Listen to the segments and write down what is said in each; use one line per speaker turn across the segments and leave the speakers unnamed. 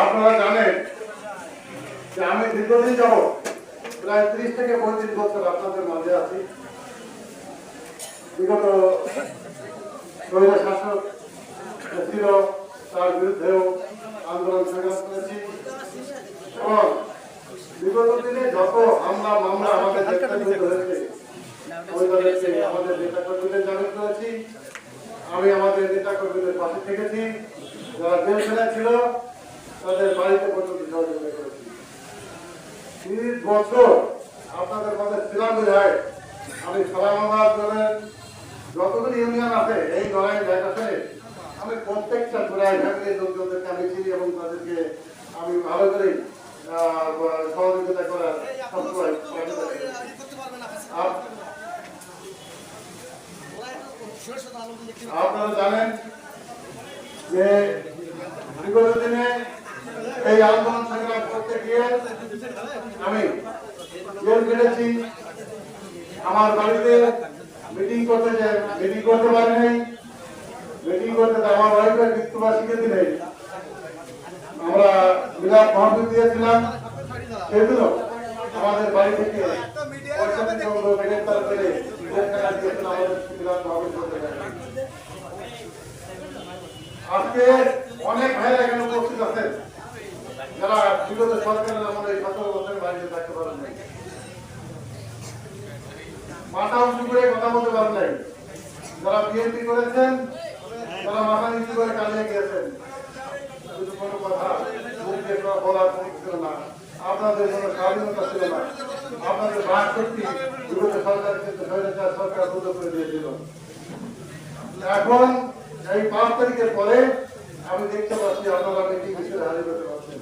আপনারা জানেন যে আমি দীর্ঘদিন যাব প্রায় ত্রিশ থেকে পঁয়ত্রিশ বছর আপনাদের মাঝে আছি। বিগত শাসক ছিল তার বিরুদ্ধেও আন্দোলন সংগ্রাম করেছি। এবং বিগত দিনে যত হামলা, মামলা আমাদের হয়েছে আমাদের নেতা কর্মীদের জামিন করেছি। আমি আমাদের নেতা কর্মীদের পাশে থেকেছি। যারা জেলখানায় ছিল, তাদের বাড়িতে পর্যন্ত সহযোগিতা করেছি। তিরিশ বছর আপনাদের মধ্যে ছিলাম বিধায় আমি সালামাবাদ বলেন যতগুলি ইউনিয়ন আছে, এই লড়াই প্রত্যেকটা জোড়ায় ফ্যামিলির লোকজনদেরকে আমি চিনি এবং তাদেরকে আমি ভালো করে সহযোগিতা করার আপনারা জানেন যে বিগত দিনে এই আন্দোলন সংগ্রাম করতে গিয়ে আমি কেটেছি আমার বাড়িতে মিটিং করতে মিটিং করতে পারি নাই আজকে অনেক ভাইরা যারা বিগত থাকতে পারেন মাথা উঁচু করে কথা বলতে পারেন নাই। যারা বিএনপি করেছেন তারা মাথা নিচু করে কালিয়ে গিয়েছেন কিন্তু কোনো কথা মুখ দিয়ে বলার ছিল না। আপনাদের কোনো স্বাধীনতা ছিল না। আপনাদের বাক শক্তি সরকার কিন্তু সরকার বন্ধ করে দিয়েছিল। এখন এই পাঁচ তারিখের পরে আমি দেখতে পাচ্ছি আপনারা মিটিং মিছিলে হারিয়ে করতে পারছেন।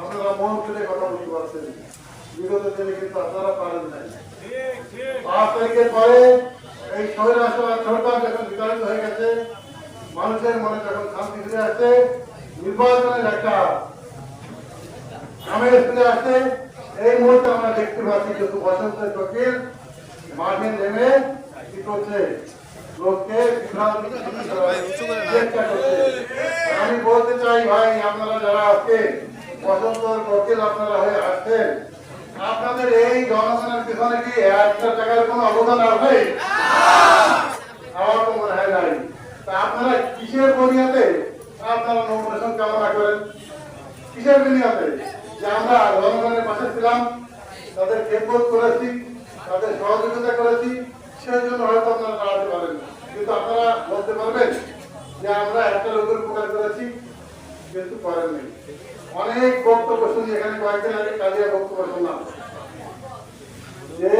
আপনারা মন খুলে কথা বলতে পারছেন। বিগত দিনে কিন্তু আপনারা পারেন নাই। পাঁচ তারিখের পরে এই সরকার ফিরে আসছে নির্বাচনের একটা আমেজ ফিরে আসছে। এই মুহূর্তে আমরা দেখতে পাচ্ছি কিন্তু বসন্তের চোখের মাঠে নেমে কি করছে আমি বলতে চাই ভাই, আপনারা যারা আজকে বসন্তর কোকিল আপনারা হয়ে আসছেন, আপনাদের এই জনগণের পিছনে কি একটা টাকার কোনো অবদান আছে? আমার তো মনে হয় নাই। তা আপনারা কিসের বুনিয়াতে আপনারা নমিনেশন কামনা করেন? কিসের বুনিয়াতে? যে আমরা জনগণের পাশে ছিলাম, তাদের খেদমত করেছি, তাদের সহযোগিতা করেছি সেই জন্য হয়তো আপনারা দাঁড়াতে পারেন কিন্তু আপনারা বলতে পারবেন যে আমরা একটা লোকের উপকার করেছি, কিন্তু করেননি অনেক বক্তব্য শুনি, এখানে কয়েকদিন আগে কালিয়া বক্তব্য শুনলাম। যে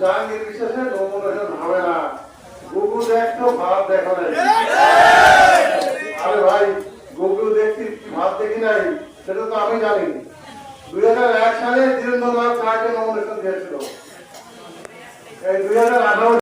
জাহাঙ্গীর বিশেষে নমিনেশন হবে না। গুগু দেখতো ভাব দেখো নাই। আরে ভাই গুগু দেখছি ভাব দেখি নাই সেটা তো আমি জানি। দুই হাজার এক সালে ধীরেন্দ্রনাথ রায়কে নমিনেশন দিয়েছিল। এই দুই হাজার আঠারো